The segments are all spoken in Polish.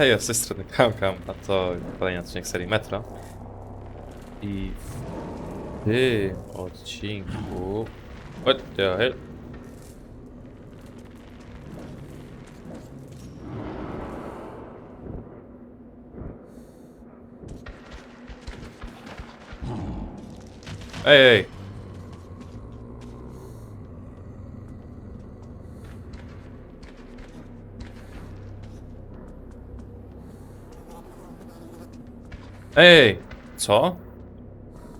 Hej, z tej strony Kam Kam, a to kolejny odcinek serii Metro. I w tym odcinku... What the hell? Ej, ej! Ej! Co?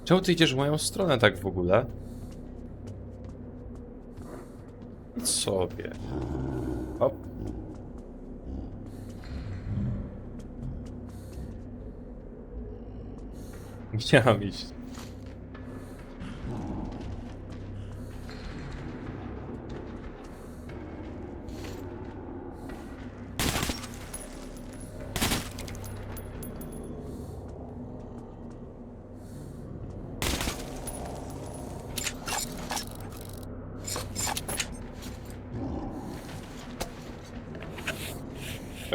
Czemu ty idziesz w moją stronę tak w ogóle? Sobie. Hop. Iść.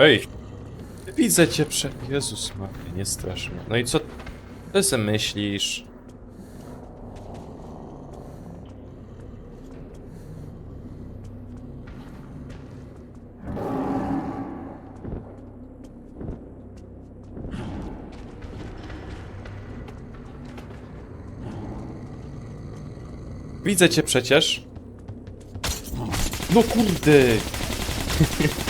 Ej! Widzę cię prze... Jezus Maria, nie strasz mnie. No i co ty myślisz? Widzę cię przecież. No kurde!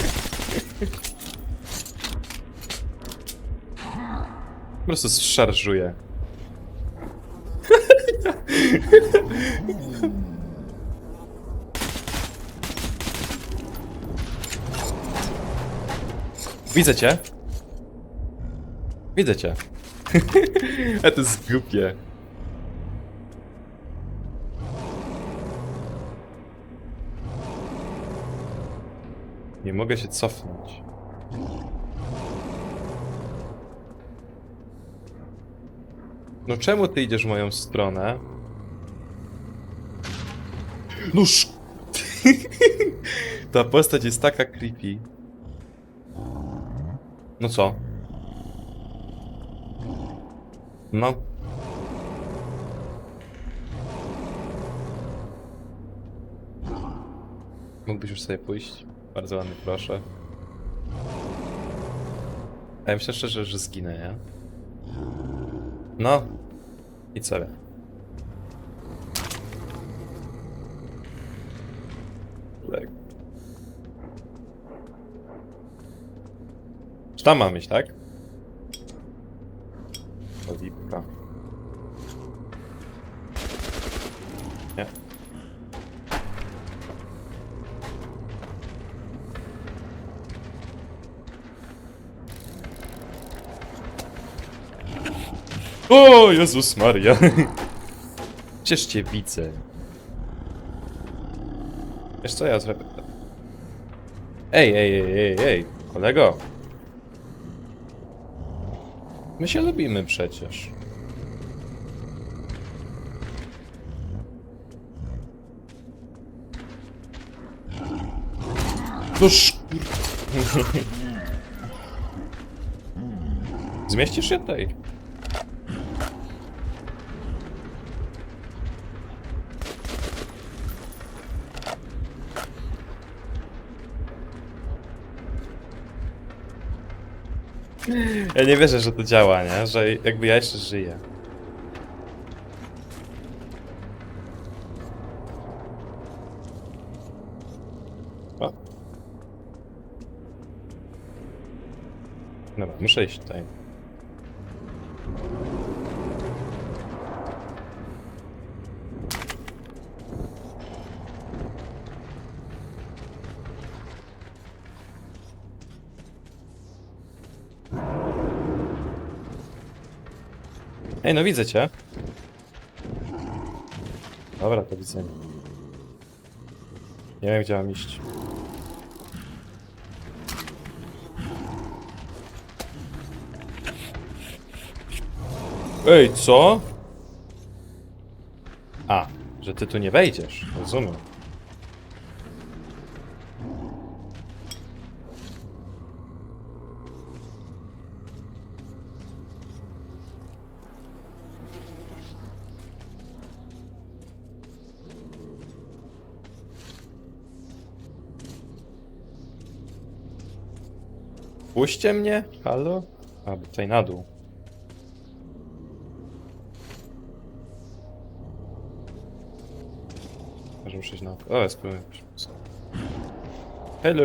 Po prostu szarżuję. Widzę cię. Widzę cię. A to jest głupie. Nie mogę się cofnąć. No czemu ty idziesz w moją stronę? Nóż! Ta postać jest taka creepy. No co? No. Mógłbyś już sobie pójść? Bardzo ładnie, proszę. A ja myślę szczerze, że zginę, nie? No. I sobie. Tak. Czy tam mam iść, tak? Lipka. O, Jezus Maria. Przecież cię widzę. Wiesz co ja zrobię? Ej, ej, ej, ej, ej, kolego. My się lubimy przecież. No. Zmieścisz się tutaj? Ja nie wierzę, że to działa, nie? Że jakby ja jeszcze żyję. O. Dobra, muszę iść tutaj. No widzę cię. Dobra, to widzę. Nie wiem, gdzie mam iść. Ej, co? A, że ty tu nie wejdziesz. Rozumiem. Puśćcie mnie? Halo? A, tutaj na dół. Może muszę iść na. O, spróbuję. Hello!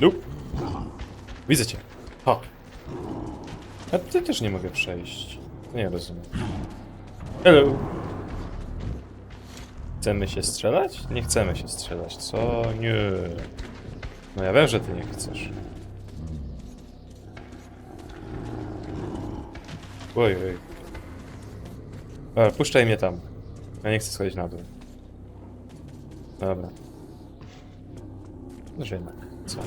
Nope. Widzę cię. Ha. A też nie mogę przejść. Nie rozumiem. Hello! Chcemy się strzelać? Nie chcemy się strzelać. Co? Nie. No ja wiem, że ty nie chcesz. Oj, oj. Dobra, puszczaj mnie tam. Ja nie chcę schodzić na dół. Dobra. No, że jednak. Co?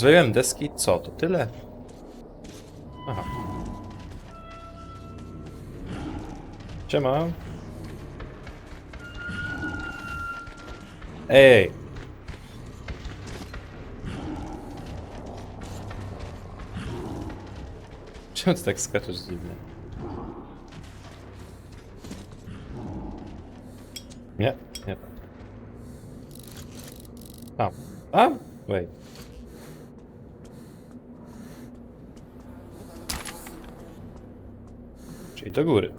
Rozwaliłem deski, co? To tyle? Aha. Siema. Ej! Czemu ty tak skaczesz dziwnie? Nie, nie tak. Tam? Wait. Czyli do góry.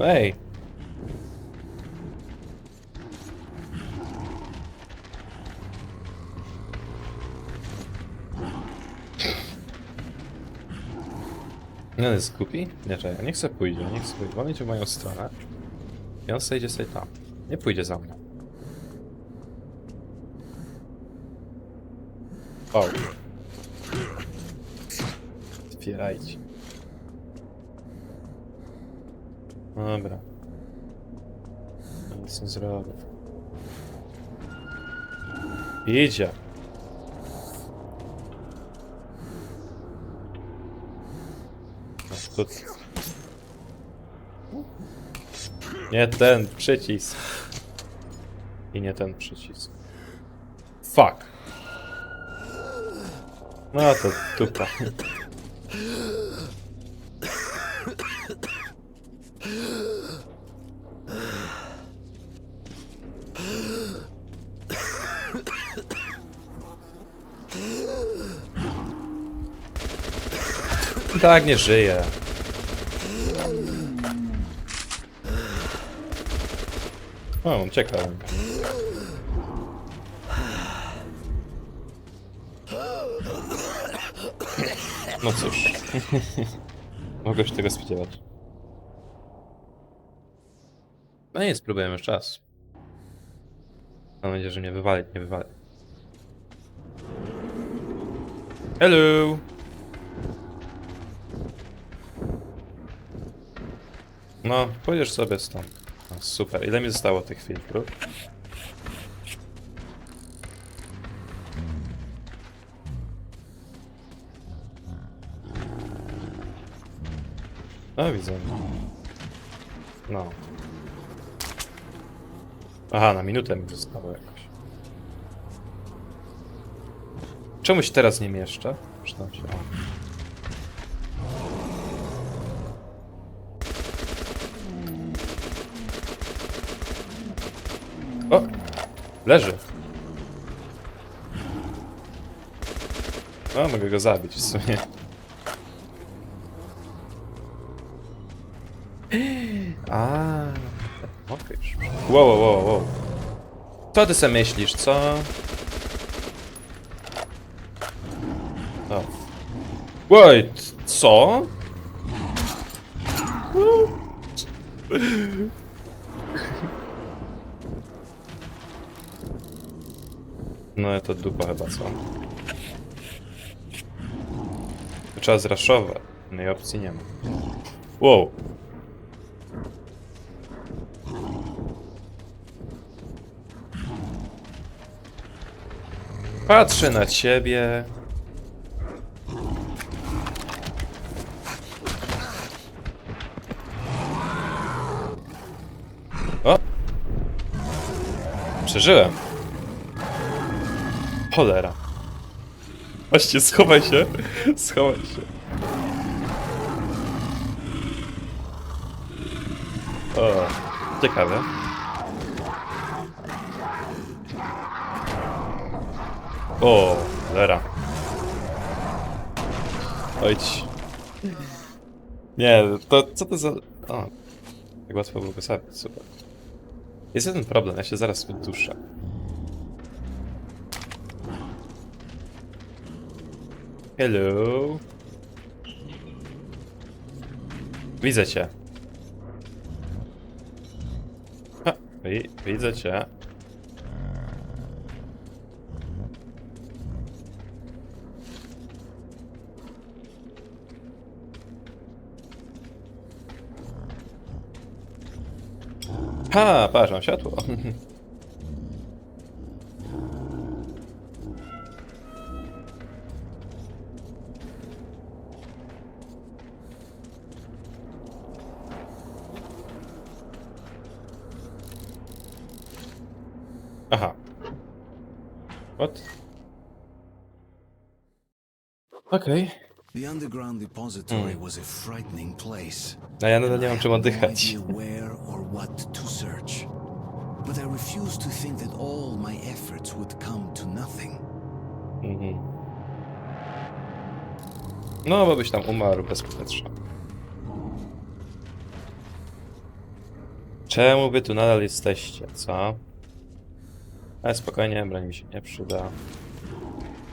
Ej! No jest głupi? Nie, czekaj, niech sobie pójdzie, niech sobie w moją stronę. I on sobie idzie sobie tam. Nie pójdzie za mną. O. Otwierajcie. Dobra. Nic nie zrobię. Idzie. No, to... Nie ten przycisk. I nie ten przycisk. Fuck. No to dupa. Tak, nie żyje. O, ucieka. No cóż. Mogę się tego spodziewać. No nie, spróbujemy jeszcze raz. Mam nadzieję, że mnie wywali, nie wywali. Hello! No, pójdziesz sobie stąd. No, super. Ile mi zostało tych filtrów? No, widzę. No. Aha, na minutę mi zostało jakoś. Czemu się teraz nie mieszczę? Przydam się. O. O! Leży. O, mogę go zabić w sumie. A, mogę już. Wow, wow, wow, wow. Co ty se myślisz, co? O. Wait, co? No to dupa chyba są. To trzeba zraszować. Innej opcji nie ma. Wow. Patrzę na ciebie. O! Przeżyłem. Cholera. Właśnie, schowaj się. Schowaj się. O, ciekawe. O, cholera. Ojdź. Nie, to co to za... O, tak łatwo było go super. Jest jeden problem, ja się zaraz uduszę. Hello. Widzę cię. Ha, wi widzę cię. Ha, patrz, światło. Okej. The underground depository was a frightening place. A ja nadal nie mam I czym had no oddychać. idea where or what to search. But I refused to think that all my efforts would come to nothing. Mhm. No, bo byś tam umarł bez powietrza. Czemu wy tu nadal jesteście, co? Ale spokojnie, broń mi się nie przyda.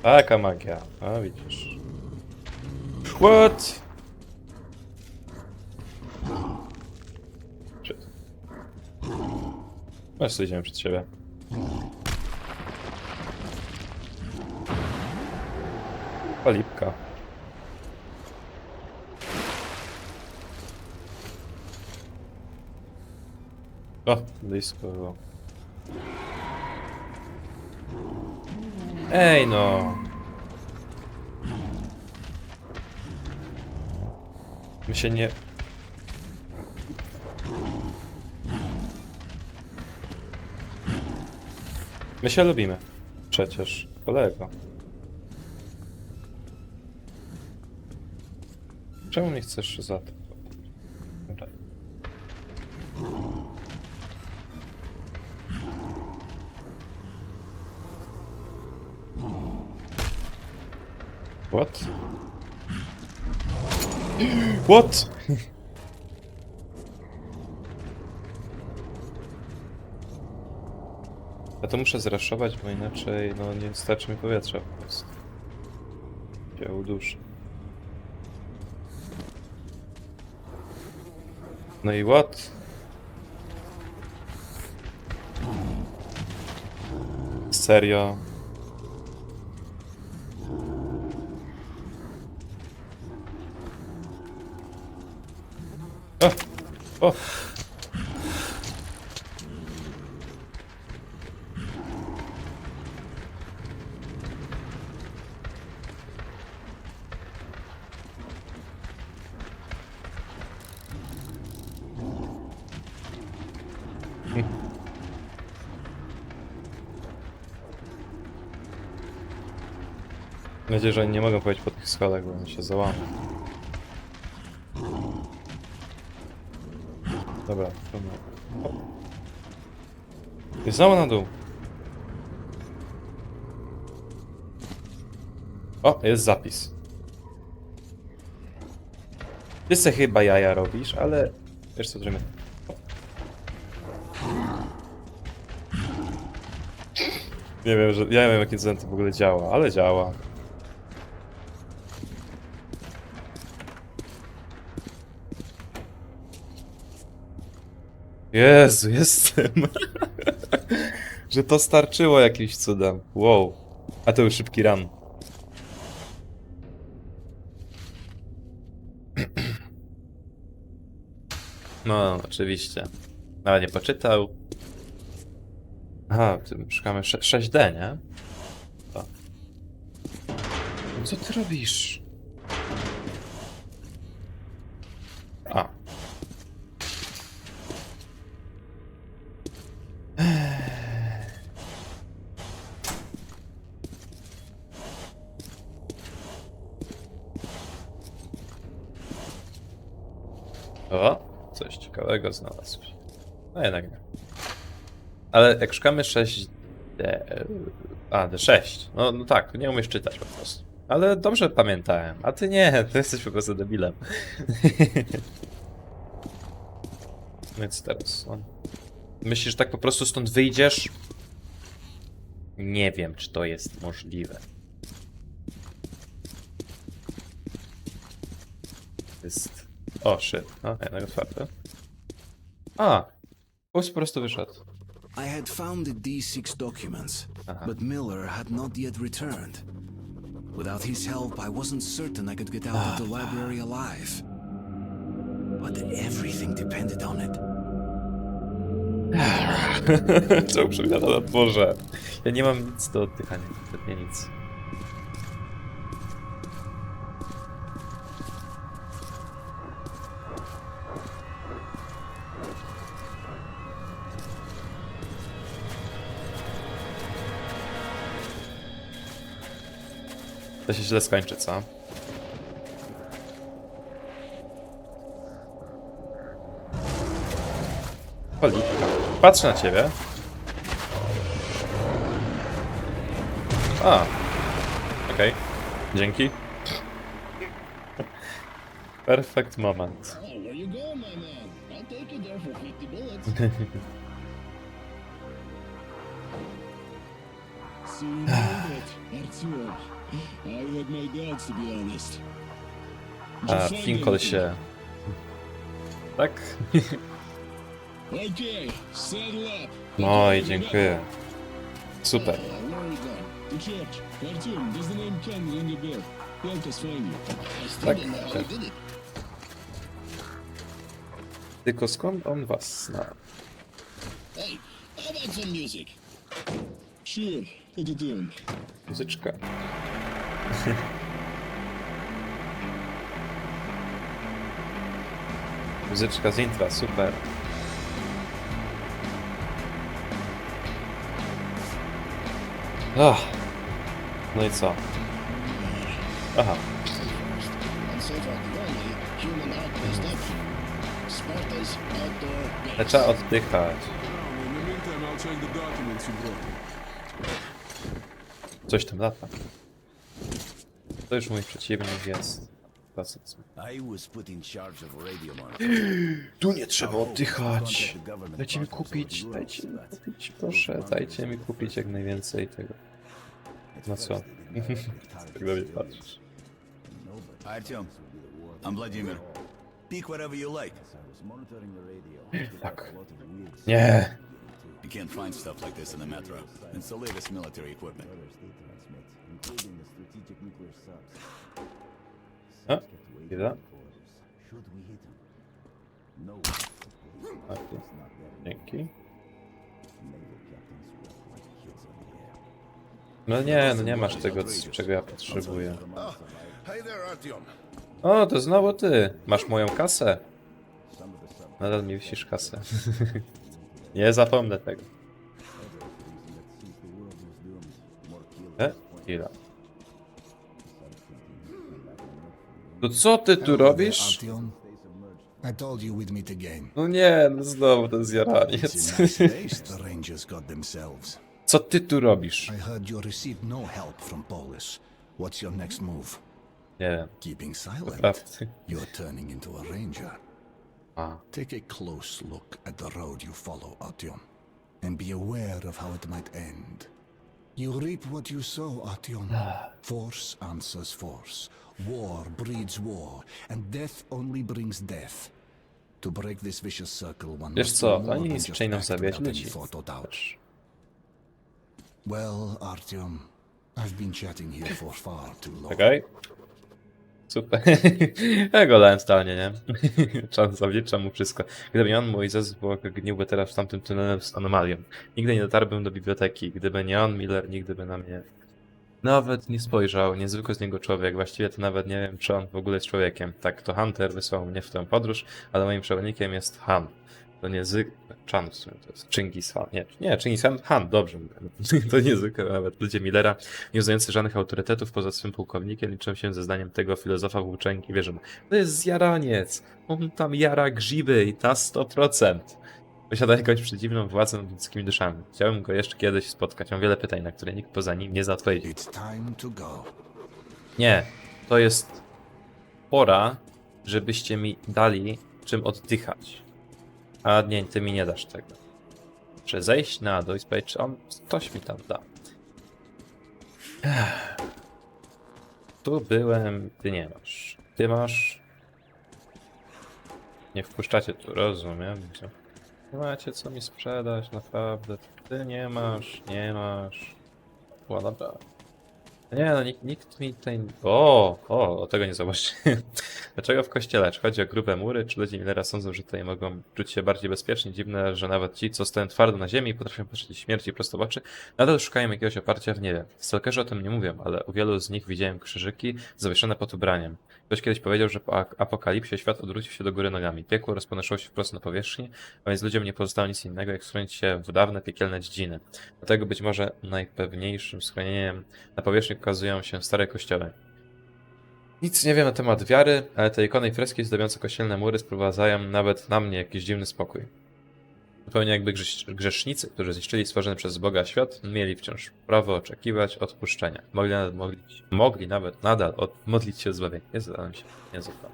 Taka magia, a widzisz. What? Shit. Co idziemy przed siebie. Palipka. O, blisko było. Ej no! My się nie... My się lubimy. Przecież, kolego. Czemu nie chcesz za to? What? What? Ja to muszę zraszować, bo inaczej no nie starczy mi powietrza po prostu. Się uduszę. No i what? Serio? O! Mam nadzieję, że nie mogą powiedzieć po tych schodach, bo on się załamie. Dobra, trudno. I znowu na dół. O, jest zapis. Ty se chyba jaja robisz, ale... Wiesz co, zrobimy? Nie wiem, że... Ja nie wiem, jaki ten to w ogóle działa, ale działa. Jezu, jestem. że to starczyło jakimś cudem. Wow. A to już szybki run. No, oczywiście. Nawet nie poczytał. Aha, szukamy sze- 6D, nie? To. Co ty robisz? O, coś ciekawego znalazł. No jednak nie. Ale jak szukamy 6D... A, D6. No, no tak, nie umiesz czytać po prostu. Ale dobrze pamiętałem. A ty nie, ty jesteś po prostu debilem. No co teraz? Myślisz, że tak po prostu stąd wyjdziesz? Nie wiem, czy to jest możliwe. Jest... O, shit. No, jednak otwarte. A! Puść po prostu wyszedł. I had found the D6 documents, Uh-huh. but Miller had not yet returned. Without his help, I wasn't certain I could get out of the library alive. But everything depended on it. Czemu przygląda na dworze? Ja nie mam nic do oddychania, kompletnie nic. To się źle skończy, co? Polityka. Patrzę na ciebie. A. Okej. Dzięki. Perfect moment. Where you going, my man? I'll take you there for 50 bullets. so you know that, Artyom. I had my doubts, to be honest. A it. się... Tak? No i dziękuję. Super. Uh, Tak, tak. Tylko skąd on was zna? Hey, how about some music? Sure. Muzyczka. Muzyczka z intra, super. Ach. No i co? Aha. And so Coś tam lata. To już mój przeciwnik jest. Facet. I was put in charge of radio monitoring. Tu nie trzeba oddychać. Dajcie mi kupić, dajcie mi kupić, proszę, dajcie mi kupić jak najwięcej tego. No co? tak do mnie patrzysz. Artyom, I'm Vladimir. Speak whatever you like. Tak. Nie. You can't find stuff like this in the metro. It's the latest military equipment. A, chwila. A, tu. Dzięki. No nie, no nie masz tego, czego ja potrzebuję. O, to znowu ty. Masz moją kasę. Nadal mi wisisz kasę. nie zapomnę tego. E? Chwila. To co ty tu robisz? I told you we'd meet again. No nie, no znowu ten zjaraniec. a nice place the Rangers got themselves. Co ty tu robisz? I heard you received no help from Polis. What's your next move? Nie wiem, Keeping silent. You're turning into a ranger. A, Take a close look at the road you follow, Artyom, and be aware of how it might end. You reap what you sow, Artyom. Force answers force. War breeds war, and death only brings death. To break this vicious circle, one wiesz must co, do more than just act zabijać without any ludzi. thought or doubt. Też. Well, Artyom, I've been chatting here for far too long. Czekaj. Super. ja go dałem totalnie, nie? Czas zawdzięczam mu wszystko. Gdyby nie on, mój zespół gniłby teraz w tamtym tunelu z anomalią. Nigdy nie dotarłbym do biblioteki. Gdyby nie on, Miller nigdy by na mnie nawet nie spojrzał. Niezwykły z niego człowiek. Właściwie to nawet nie wiem, czy on w ogóle jest człowiekiem. Tak, to Hunter wysłał mnie w tę podróż, ale moim przewodnikiem jest Han. To nie Zy... Chan w sumie to jest Chingis Khan. Nie, nie Chingis Khan, Han, dobrze mówię. To nie zwykle nawet ludzie Millera, nie uznający żadnych autorytetów poza swym pułkownikiem, liczą się ze zdaniem tego filozofa włóczęgi, wierzą. To jest zjaraniec. On tam jara grzyby i ta 100%. Posiada jakąś przedziwną władzę nad ludzkimi duszami. Chciałbym go jeszcze kiedyś spotkać. Mam wiele pytań, na które nikt poza nim nie go. Nie, to jest pora, żebyście mi dali czym oddychać. A nie, ty mi nie dasz tego. Muszę zejść na dół i czy on coś mi tam da. Ech. Tu byłem, ty nie masz. Ty masz. Nie wpuszczacie tu, rozumiem. Nie macie co mi sprzedać, naprawdę. Ty nie masz, nie masz. O, dobra. Nie, no nikt, nikt mi tutaj... O, o, o tego nie zobaczyłem. Dlaczego w kościele? Czy chodzi o grube mury? Czy ludzie Millera sądzą, że tutaj mogą czuć się bardziej bezpiecznie? Dziwne, że nawet ci, co stoją twardo na ziemi i potrafią patrzeć śmierci prosto w oczy, nadal szukają jakiegoś oparcia w niebie. Stalkerzy o tym nie mówią, ale u wielu z nich widziałem krzyżyki zawieszone pod ubraniem. Ktoś kiedyś powiedział, że po apokalipsie świat odwrócił się do góry nogami. Piekło rozponoszło się wprost na powierzchni, a więc ludziom nie pozostało nic innego, jak schronić się w dawne piekielne dziedziny. Dlatego być może najpewniejszym schronieniem na powierzchni pokazują się stare kościoły. Nic nie wiem na temat wiary, ale te ikony i freski zdobiące kościelne mury sprowadzają nawet na mnie jakiś dziwny spokój. Zupełnie jakby grzesz grzesznicy, którzy zniszczyli stworzony przez Boga świat, mieli wciąż prawo oczekiwać odpuszczenia. Mogli nawet, modlić, mogli nawet nadal od, modlić się o zbawienie. Ale mi się nie zupa.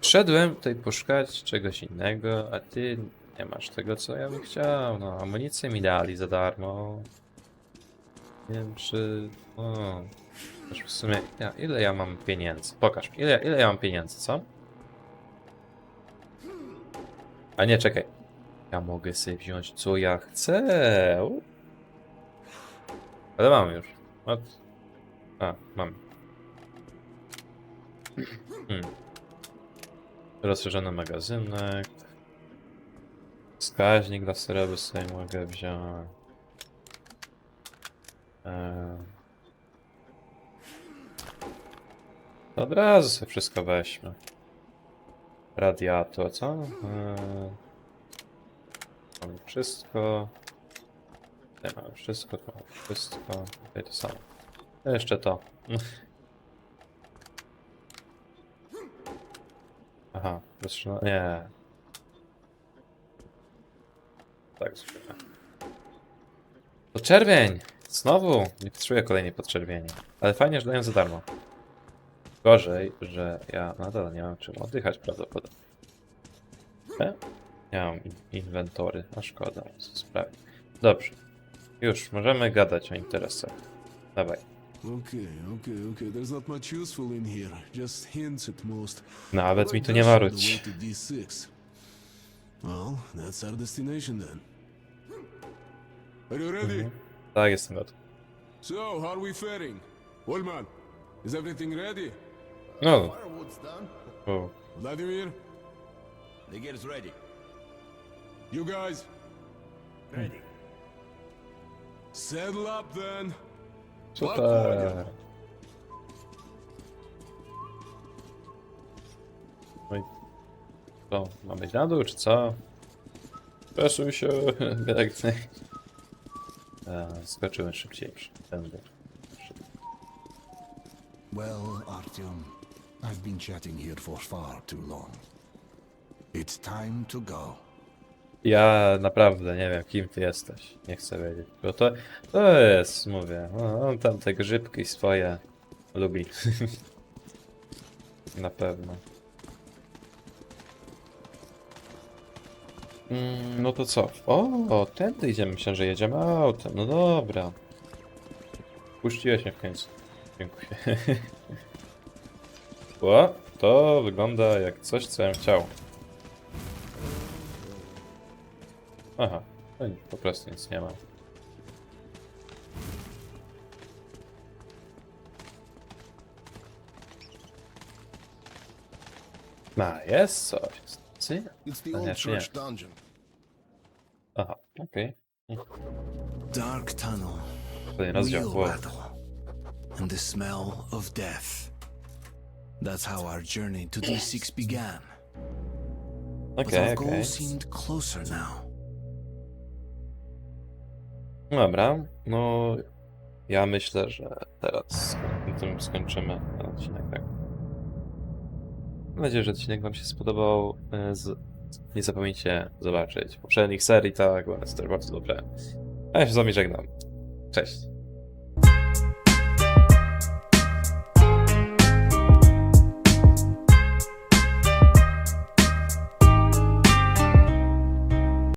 Wszedłem tutaj poszukać czegoś innego, a ty nie masz tego, co ja bym chciał. No, amunicję mi dali za darmo. Nie wiem, czy... O, w sumie... Ja, ile ja mam pieniędzy? Pokaż mi, ile, ile ja mam pieniędzy, co? A nie, czekaj. Ja mogę sobie wziąć, co ja chcę. Ale mam już. What? A, mam. Hmm. Rozszerzony magazynek. Wskaźnik laserowy sobie mogę wziąć. Eee. Od razu sobie wszystko weźmy. Radiator, co? Eee. Mamy wszystko. Tutaj mamy wszystko, tu mamy wszystko. Tutaj to samo. Jeszcze to. Aha. Nie. Tak, zupełnie. To czerwień! Znowu! Nie potrzebuję kolejnej podczerwieni. Ale fajnie, że dają za darmo. Gorzej, że ja nadal nie mam czym oddychać prawdopodobnie. E? Nie mam in- inwentory, a szkoda, co sprawi. Dobrze. Już, możemy gadać o interesach. Dawaj. Okay, okay, okay. There's not much useful in here. Just hints at most. Nawet mi Right tu nie D6. Well, that's our destination then. Are you ready? Tak, jestem gotów. So, how are we faring? Wallman, is everything ready? No, o, Vladimir, The gear's ready. you guys? Ready. Saddle up then. super. No i co, mamy iść na dół, czy co? Speszył się, biegnę. E, Skoczyłem szybciej. Tędy. Well, Artyom, I've been chatting here for far too long. It's time to go. Ja naprawdę nie wiem, kim ty jesteś. Nie chcę wiedzieć. Bo to, to jest, mówię, no, on tam te grzybki swoje lubi. Na pewno. Mm, no to co? O, tędy idziemy. Myślę, że jedziemy autem. No dobra. Puściłeś mnie w końcu. Dziękuję. O, to wygląda jak coś, co ja bym chciał. Aha, no i po prostu nic nie ma. No, jest Yeah, old yeah. church dungeon. Aha, okej. Dark tunnel. Real battle. And the smell of death. That's how our journey to D6 began. but Okej, our okej. goal seemed closer now. Dobra, no ja myślę, że teraz na tym skończymy ten odcinek, tak? Mam nadzieję, że odcinek Wam się spodobał. E, Z... Nie zapomnijcie zobaczyć poprzednich serii, tak, bo jest też bardzo dobre. A ja się z Wami żegnam. Cześć.